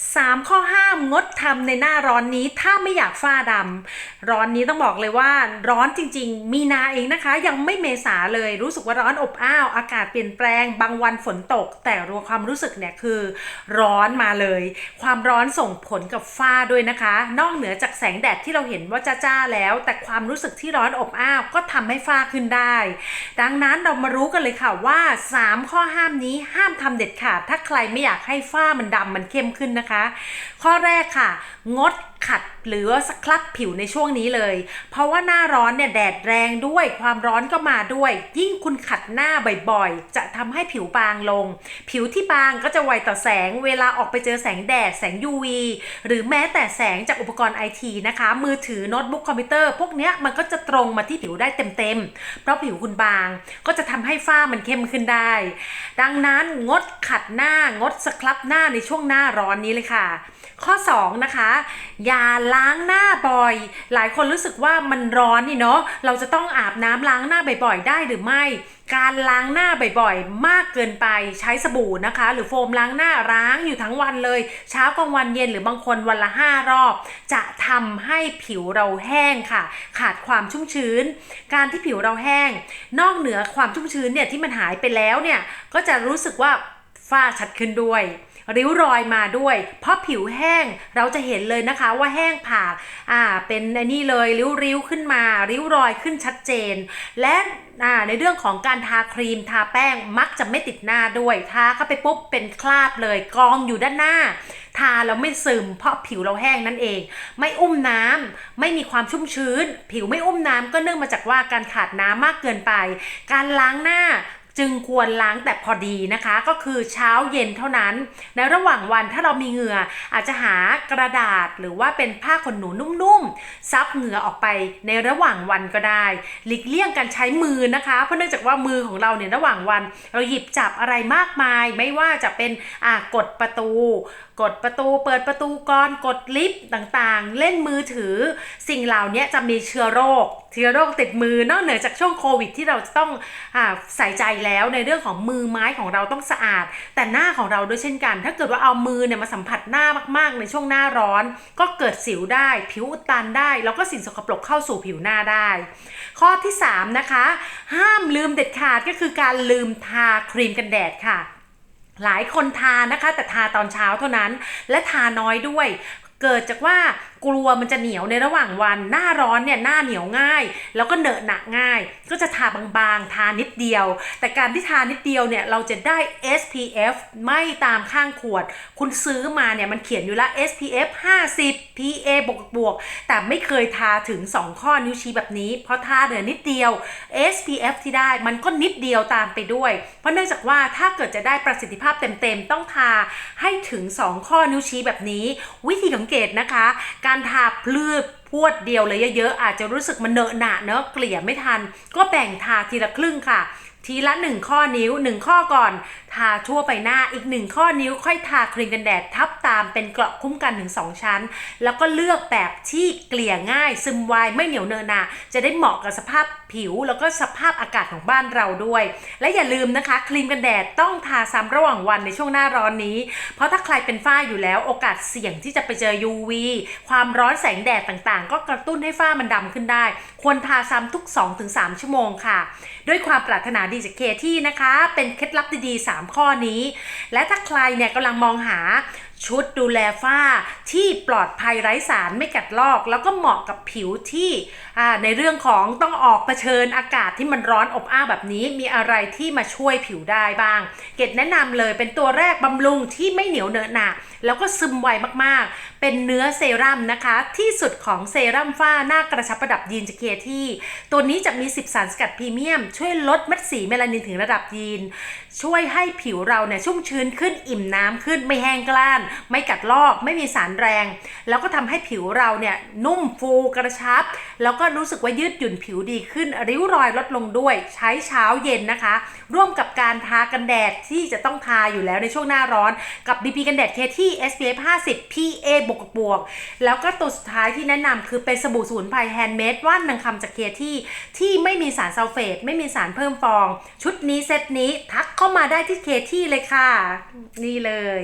3 ข้อห้ามงดทำในหน้าร้อนนี้ถ้าไม่อยากฝ้าดำร้อนนี้ต้องบอกเลยว่าร้อนจริง ๆ มีนาเองนะคะ ยังไม่เมษาเลยรู้สึกว่าร้อนอบอ้าวอากาศเปลี่ยนแปลง บางวันฝนตก แต่รวมความรู้สึกเนี่ยคือ ร้อนมาเลย ความร้อนส่งผลกับฝ้าด้วยนะคะ นอกเหนือจากแสงแดดที่เราเห็นว่าจ้าๆแล้ว แต่ความรู้สึกที่ร้อนอบอ้าวก็ทำให้ฝ้าขึ้นได้ ดังนั้นเรามารู้กันเลยค่ะว่า 3 ข้อห้ามนี้ห้ามทำเด็ดขาดถ้าใครไม่อยากให้ฝ้ามันดำมันเข้มขึ้นนะคะ ข้อแรกค่ะ งด ขัดหรือว่าสครับผิวในช่วงนี้เลย เพราะว่าหน้าร้อนเนี่ยแดดแรงด้วยความร้อนก็มาด้วย ยิ่งคุณขัดหน้าบ่อยๆ จะทำให้ผิวบางลง ผิวที่บางก็จะไวต่อแสง เวลาออกไปเจอแสงแดดแสง UV หรือแม้แต่แสงจากอุปกรณ์ไอทีนะคะ มือถือโน้ตบุ๊กคอมพิวเตอร์พวกเนี้ยมันก็จะตรงมาที่ผิวได้เต็มๆ เพราะผิวคุณบางก็จะทำให้ฝ้ามันเข้มขึ้นได้ ดังนั้นงดขัดหน้างดสครับหน้าในช่วงหน้าร้อนนี้เลยค่ะ ข้อ 2 นะคะอย่าล้างหน้าบ่อย หลายคนรู้สึกว่ามันร้อนนี่เนาะเราจะต้องอาบน้ำล้างหน้าบ่อยๆ ได้หรือไม่ การล้างหน้าบ่อยๆ มากเกินไปใช้สบู่นะคะ หรือโฟมล้างหน้าล้างอยู่ทั้งวันเลย เช้ากลางวันเย็นหรือบางคนวันละ 5 รอบ จะทำให้ผิวเราแห้งค่ะ ขาดความชุ่มชื้น การที่ผิวเราแห้ง นอกเหนือความชุ่มชื้นเนี่ยที่มันหายไปแล้วเนี่ยก็จะรู้สึกว่าฝ้าชัดขึ้นด้วย ริ้วรอยมาด้วย เพราะผิวแห้งเราจะเห็นเลยนะคะว่าแห้งผากอ่าเป็นอ้นี่เลยริ้วๆขึ้นมา ริ้วรอยขึ้นชัดเจน และในเรื่องของการทาครีมทาแป้งมักจะไม่ติดหน้าด้วยทาเข้าไปปุ๊บเป็นคราบเลยกองอยู่ด้านหน้า ทาแล้วไม่ซึม เพราะผิวเราแห้งนั่นเอง ไม่อุ้มน้ำไม่มีความชุ่มชื้น ผิวไม่อุ้มน้ำก็เนื่องมาจากว่าการขาดน้ำมากเกินไป การล้างหน้า จึงควรล้างแต่พอดีนะคะ ก็คือเช้าเย็นเท่านั้น ในระหว่างวันถ้าเรามีเหงื่ออาจจะหากระดาษหรือว่าเป็นผ้าขนหนูนุ่มๆซับเหงื่อออกไปในระหว่างวันก็ได้ หลีกเลี่ยงการใช้มือนะคะ เพราะเนื่องจากว่ามือของเราเนี่ยระหว่างวัน เราหยิบจับอะไรมากมาย ไม่ว่าจะเป็นอ่ากดประตู กดประตู เปิดประตูกรกดลิฟต์ต่างๆ เล่นมือถือ สิ่งเหล่านี้จะมีเชื้อโรค เชื้อโรคติดมือนอกเหนือจากช่วงโควิด ที่เราต้องอใส่ใจแล้วในเรื่องของมือไม้ของเราต้องสะอาด แต่หน้าของเราด้วยเช่นกัน ถ้าเกิดว่าเอามือเนี่ยมาสัมผัสหน้ามากๆ ในช่วงหน้าร้อน ก็เกิดสิวได้ ผิวอุดตันได้ แล้วก็สิ่งสกปรกเข้าสู่ผิวหน้าได้ ข้อที่3นะคะห้ามลืมเด็ดขาดก็คือการลืมทาครีมกันแดดค่ะ หลายคนทานะคะ แต่ทาตอนเช้าเท่านั้น และทาน้อยด้วยเกิดจากว่า กลัวมันจะเหนียวในระหว่างวัน หน้าร้อนเนี่ยหน้าเหนียวง่าย แล้วก็เหนอะหนักง่าย ก็จะทาบางๆ ทานิดเดียว แต่การที่ทานิดเดียวเนี่ยเราจะได้ SPF ไม่ตามข้างขวด คุณซื้อมาเนี่ยมันเขียนอยู่แล้ว SPF 50 PA บวกบวกแต่ไม่เคยทาถึง 2 ข้อนิ้วชี้แบบนี้ เพราะทาเหลือนิดเดียว SPF ที่ได้มันก็นิดเดียวตามไปด้วย เพราะเนื่องจากว่าถ้าเกิดจะได้ประสิทธิภาพเต็มๆ ต้องทาให้ถึง 2 ข้อนิ้วชี้แบบนี้ วิธีสังเกตนะคะการการทาพลืบพวดเดียวเลยเยอะๆอาจจะรู้สึกมันเนอะหนะเนอะเกลี่ยไม่ทัน ก็แบ่งทาทีละครึ่งค่ะ ทีละ 1 ข้อนิ้ว 1 ข้อก่อนทาทั่วไปหน้าอีก1ข้อนิ้วค่อยทาครีมกันแดดทับตามเป็นเกราะคุ้มกันถึง 2 ชั้น แล้วก็เลือกแบบที่เกลี่ยง่าย ซึมไวไม่เหนียวเนอะหนะจะได้เหมาะกับสภาพผิว แล้วก็สภาพอากาศของบ้านเราด้วย และอย่าลืมนะคะ ครีมกันแดดต้องทาซ้ำระหว่างวันในช่วงหน้าร้อนนี้ เพราะถ้าใครเป็นฝ้าอยู่แล้วโอกาสเสี่ยงที่จะไปเจอ UV ความร้อนแสงแดดต่างๆ ก็กระตุ้นให้ฝ้ามันดำขึ้นได้ ควรทาซ้ำทุก 2-3 ชั่วโมงค่ะ ด้วยความปรารถนาดีจากเคที่นะคะ เป็นเคล็ดลับดีๆ3ข้อนี้ และถ้าใครเนี่ยกำลังมองหา ชุดดูแลฝ้าที่ปลอดภัยไร้สารไม่กัดลอก แล้วก็เหมาะกับผิวที่ในเรื่องของต้องออกเผชิญอากาศที่มันร้อนอบอ้าวแบบนี้มีอะไรที่มาช่วยผิวได้บ้าง เกดแนะนำเลยเป็นตัวแรกบำรุงที่ไม่เหนียวเหนอะหนะแล้วก็ซึมไวมากๆ เป็นเนื้อเซรั่มนะคะ ที่สุดของเซรั่มฝ้าหน้ากระชับประดับยีนจากเคที่ ตัวนี้จะมี 10 สารสกัดพรีเมียม ช่วยลดเม็ดสีเมลานินถึงระดับยีน ช่วยให้ผิวเราเนี่ยชุ่มชื้นขึ้นอิ่มน้ำขึ้นไม่แห้งกล้านไม่กัดลอก ไม่มีสารแรง แล้วก็ทำให้ผิวเราเนี่ยนุ่มฟูกระชับ แล้วก็รู้สึกว่ายืดหยุ่นผิวดีขึ้น ริ้วรอยลดลงด้วย ใช้เช้าเย็นนะคะ ร่วมกับการทากันแดดที่จะต้องทาอยู่แล้วในช่วงหน้าร้อนกับ BP กันแดดเคที่ SPF 50 PA บวกบวกแล้วก็ตัวสุดท้ายที่แนะนำคือเป็นสบู่สมุนไพรแฮนด์เมดว่านนางคำจากเคที่ที่ไม่มีสารซัลเฟตไม่มีสารเพิ่มฟอง ชุดนี้เซตนี้ทักเข้ามาได้ที่เคที่เลยค่ะ นี่เลย